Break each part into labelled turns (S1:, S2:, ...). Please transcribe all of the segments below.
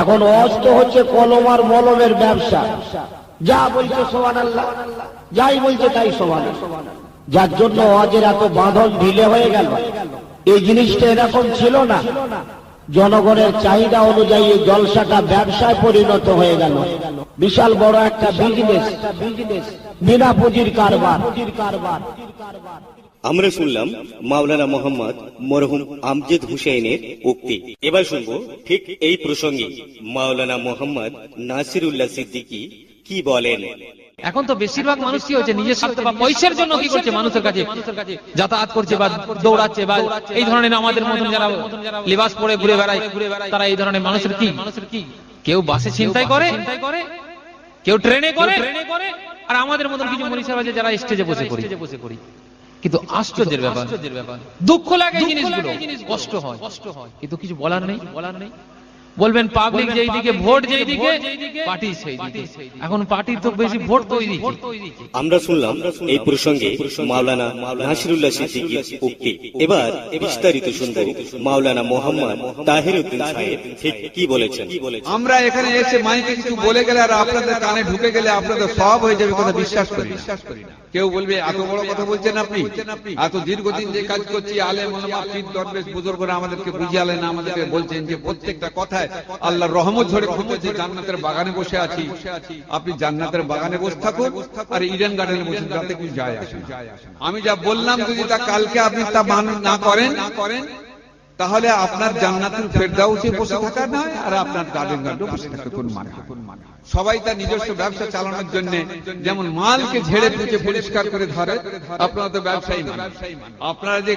S1: এখন অস্ত হচ্ছে কলম আর মলমের ব্যবসা। যা বলছে সোহান আল্লাহ যাই বলছে তাই সমান যার জন্য অজের এত বাঁধন ঢিলে হয়ে গেল, এই জিনিসটা এরকম ছিল না। জনগণের চাহিদা অনুযায়ী জলসাটা ব্যবসায় পরিণত হয়ে গেল। বিশাল বড় একটা বিজনেস বিনা পুঁজির কারবার কারবার।
S2: আমরা শুনলাম মাওলানা মোহাম্মদ মরহুম আমজেদ হুসেনের উক্তি। এবার শুনব ঠিক এই প্রসঙ্গে মাওলানা মোহাম্মদ নাসিরুল্লাহ সিদ্দিকী কি বলেন।
S3: এখন তো বেশিরভাগ মানুষ কি হচ্ছে, নিজের স্বার্থে বা পয়সার জন্য কি করছে মানুষের কাছে? যাতায়াত করছে বা দৌড়াচ্ছে বা এই ধরনের আমাদের মতন যারা লিবাস পরে ঘুরে বেড়ায়, তারা এই ধরনের মানুষের কি? কেউ বাসে চিন্তাই করে? কেউ ট্রেনে করে? আর আমাদের মতন কিছু মনীষা আছে যারা স্টেজে বসে করি কিন্তু আশ্চর্যের ব্যাপার। দুঃখ লাগে জিনিসগুলো। কষ্ট হয়। কষ্ট হয়। কিন্তু কিছু বলার নেই। বলার নেই। বলবেন পাবলিক যেই দিকে ভোট যেই দিকে পার্টি সেই দিকে। এখন পার্টির তো বেশি ভোট তৈরি
S2: আমরা শুনলাম এই প্রসঙ্গে মাওলানা নাসিরুল্লাহ সিদ্দিকীর উক্তি এবার বিস্তারিত শুনব মাওলানা মোহাম্মদ তাহির উদ্দিন সাহেব। ঠিক কি বলেছেন?
S4: আমরা এখানে এসে মাইকে কিছু বলে গেলে আর আপনাদের কানে ঢুকে গেলে আপনাদের সব হয়ে যাবে কথা বিশ্বাস করি বিশ্বাস করি না। কেউ বলবে এত বড় কথা বলছেন আপনি? এত দীর্ঘদিন যে কাজ করছি আলেম ওলামা পীর দরবেশ বুজুর্গরা আমাদেরকে বুঝিয়ালেন আমাদেরকে বলছেন যে প্রত্যেকটা কথায় আল্লাহ রহমত ঝরে পড়ছে যে জান্নাতের বাগানে বসে আছি আপনি জান্নাতের বাগানে বসে থাকুন আর ইডেন গার্ডেনে বসে যাতে কিছু যায় আসে আমি যা বললাম যদি তা কালকে আপনি তা মান না করেন, তাহলে আপনার জান্নাতুল ফেরদাউসে বসে থাকা নয় আর আপনার গার্ডেন গার্ডেন বসে থাকা কোন মানে? সবাই তার নিজস্ব ব্যবসা চালানোর জন্য, যেমন মালকে ঝেড়ে পুঁচে পরিষ্কার করে ধরে, আপনারা তো ব্যবসায়ী মানুষ। আপনারা যে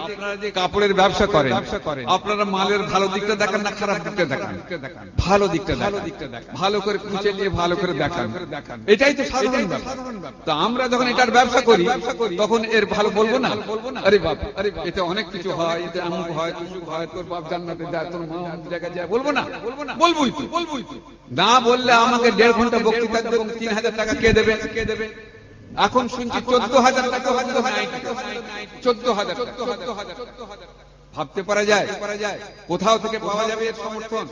S4: কাপড়ের ব্যবসা করেন, আপনারা মালের ভালো দিকটা দেখান না খারাপ দিকটা দেখান? ভালো দিকটা দেখান। ভালো করে পুঁচে নিয়ে ভালো করে দেখান। এটাই তো সাধারণ ব্যাপার। তো আমরা যখন এটার ব্যবসা করি, তখন এর ভালো বলব না? আরে বাপ আরে এতে অনেক কিছু হয়, এতে আমুক হয় তুসুক হয়, তোর বাপ জান্নাতে যায়, তোর মা জায়গায় যায়, বলব না? বলব না বলবই তুই বলবই তুই না বললে আমাকে দেড় ঘণ্টা বক্তৃতা দেবে তিন হাজার টাকা কে দেবে? কে দেবে এখন শুনছি চোদ্দ হাজার টাকা চোদ্দ হাজার চোদ্দ হাজার ভাবতে পারা যায়। কোথাও থেকে পাওয়া যাবে এর সমর্থন।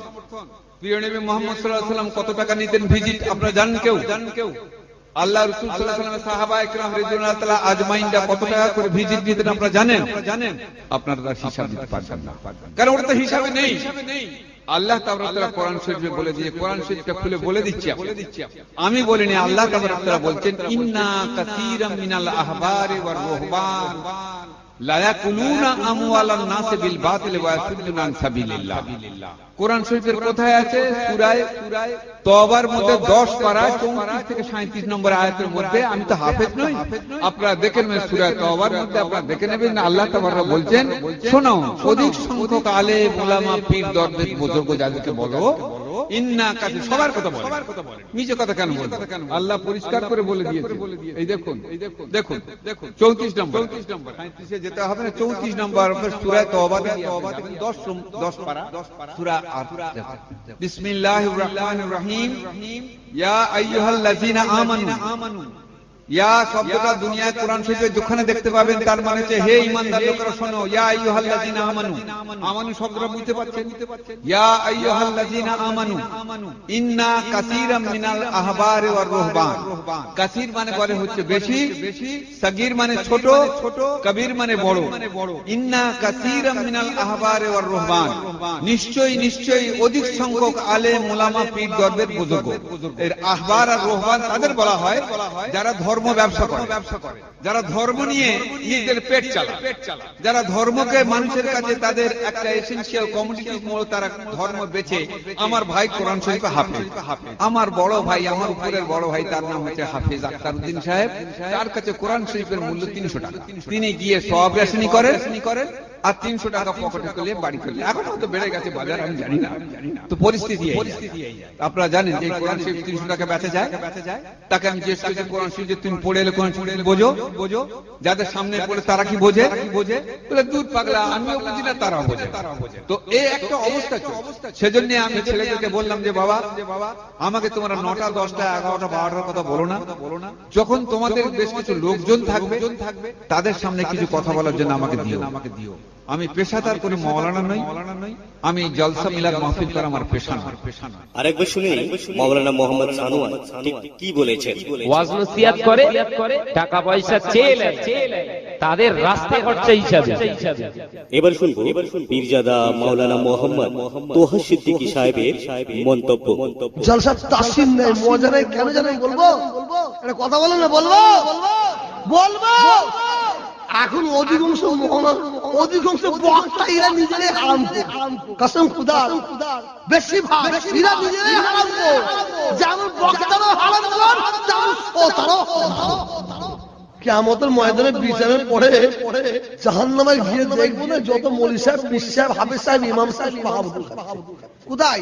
S4: প্রিয় নবী মোহাম্মদ সাল্লাহ সাল্লাম কত টাকা নিতেন ভিজিট? আপনারা জানেন কেউ? জানেন কেউ? আল্লাহ রসুল সাল্লাহ সাহাবা একরাম রিজওয়ানুল্লাহ তাআলা আজমাইনরা কত টাকা করে ভিজিট দিতেন আপনারা জানেন? জানেন। আপনারা হিসাব দিতে পারবেন না। কারণ ওটা তো হিসাবে নেই। আল্লাহ তাআলা কোরআন শরীফে বলে দিয়ে কোরআন শরীফটা খুলে বলে দিচ্ছি। বলে দিচ্ছি। আমি বলিনি আল্লাহ তাআলা বলছেন ইন্না কাসীরাম মিনাল আহবারি ওয়ার রুহবান। লা ইয়াকুলুনা আমওয়ালান নাস বিল বাতিল ওয়া ইয়াসুদ্দুনা আন সাবিলিল্লাহ। কোরআন শরীফের কোথায় আছে? সূরায় তওবার মধ্যে 10 পারা 34 থেকে 37 নম্বর আমি তো হাফেজ আপনারা দেখে নেবেন আপনারা দেখে নেবেন আল্লাহ বলছেন, শোনো, অধিক সংখ্যক আলেম ওলামা পীর দরবেশ বুজুর্গ যাদেরকে বলো সবার কথা বলে। কথা কেন বলে আল্লাহ পরিষ্কার করে বলে দিয়েছে। এই দেখুন দেখুন দেখুন দেখুন 34 নম্বর। 34 নম্বর 35 এ যেতে হবে না 34 নম্বর সূরা তওবা 10 10 পারা রহমানির রহিম। ইয়া আইয়ুহাল্লাযীনা আমানু। ইয়া শব্দটা দুনিয়ায় কোরআন শরীফে যেখানে দেখতে পাবেন, তার মানে হচ্ছে, হে ঈমানদার লোকেরা শোনো, ইয়া আইয়ুহাল্লাযীনা আমানু। আমানু শব্দটা বুঝতে ইয়া আইয়ুহাল্লাযীনা আমানু। ইন্না কাসীরাম মিনাল আহবারি ওয়ার রুহবান। কাসীর মানে বলে হচ্ছে বেশি, সাগীর মানে ছোট, কবির মানে বড়। ইন্না কাসীরাম মিনাল আহবারি ওয়ার রুহবান। নিশ্চয়ই নিশ্চয়ই অধিক সংখ্যক আলেম ওলামা পীর দরবেশ বুজুর্গ। এর আহবার আর রুহবান তাদের বলা হয়, যারা ব্যবসা করে। যারা ধর্ম নিয়ে নিজেদের পেট চালায়। যারা ধর্মকে মানুষের কাছে তাদের একটা এসেন্সিয়াল কমিউনিটি তারা ধর্ম বেছে আমার ভাই কোরআন শরীফে হাফেজ। আমার বড় ভাই আমার উপরের বড় ভাই তার নাম হচ্ছে হাফেজ আখতারউদ্দিন সাহেব। তার কাছে কোরআন শরীফের মূল্য তিনশো টাকা। তিনি গিয়ে সব রেশনি করেন আর তিনশো টাকা পকেটে করলে বাড়ি করলে এখন হয়তো বেড়ে গেছে বাজার আমি জানি না। তো পরিস্থিতি আপনারা জানেন যে কোরআন শরীফ তিনশো টাকা বেচা যায় তাকে আমি জিজ্ঞেস করেছি কোরআন শরীফ যে তুমি পড়ে এলে কোরআন শরীফ বোঝো? বোঝো। যাদের সামনে পড়ে তারা কি বোঝে? বোঝে? বলে দূর পাগলা আমিও বুঝি না তারাও বোঝে। তো এই একটা অবস্থা। সেজন্য আমি ছেলেদেরকে বললাম যে বাবা আমাকে তোমরা নটা দশটা এগারোটা বারোটার কথা বলো না। বলো না। যখন তোমাদের বেশ কিছু লোকজন থাকবে তাদের সামনে কিছু কথা বলার জন্য আমাকে দিও আমাকে দিও আমি পেশাদার কোনো মৌলানা নই। আমি জলসা মিলাদ মাহফিল করা আমার পেশা না
S2: আরেকবার শুনে মাওলানা মোহাম্মদ সানোয়ার কি বলেছেন?
S3: ওয়াজ নসিহাত করে টাকা পয়সা চেয়ে নেয়। তাদের রাস্তা খরচা হিসাবে।
S2: এবার শুনব পীরজাদা মাওলানা মোহাম্মদ তোহা সিদ্দিকী সাহেবের মন্তব্য।
S5: জলসা তাসিম নেই মজা নেই কেন জানেন বলব? একটা কথা বলো না বলব? বলব? এখন অধিকাংশ অধিকাংশ বক্তা এরা নিজেরাই হারাম কসম খুদার বেশি ভাগ এরা নিজেরাই হারাম যেমন বক্তারও হারাম কর তেমন শ্রোতারও কেমতের ময়দানে বিচারের পরে জাহান নামায় গিয়ে দেখব না যত মলি সাহেব পিস সাহেব, হাফিজ সাহেব, ইমাম সাহেব মাহবুব কোথায়